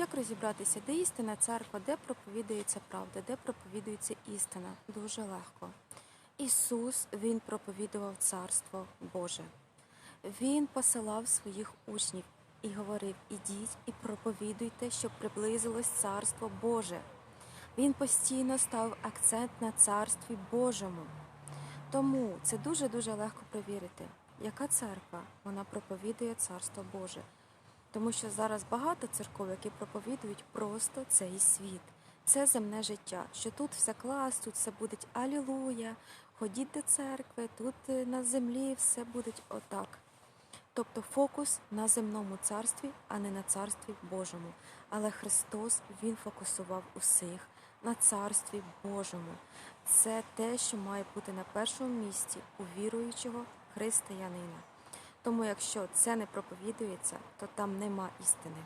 Як розібратися, де істина церква, де проповідується правда, де проповідується істина? Дуже легко. Ісус Він проповідував Царство Боже. Він посилав своїх учнів і говорив: ідіть і проповідуйте, щоб приблизилось Царство Боже. Він постійно ставив акцент на Царстві Божому. Тому це дуже-дуже легко перевірити, яка церква вона проповідує Царство Боже. Тому що зараз багато церков, які проповідують просто цей світ. Це земне життя, що тут все клас, тут все буде алілуя, ходіть до церкви, тут е, на землі все буде отак. Тобто фокус на земному царстві, а не на царстві Божому. Але Христос Він фокусував усіх на царстві Божому. Це те, що має бути на першому місці у віруючого християнина. Тому якщо це не проповідується, то там нема істини.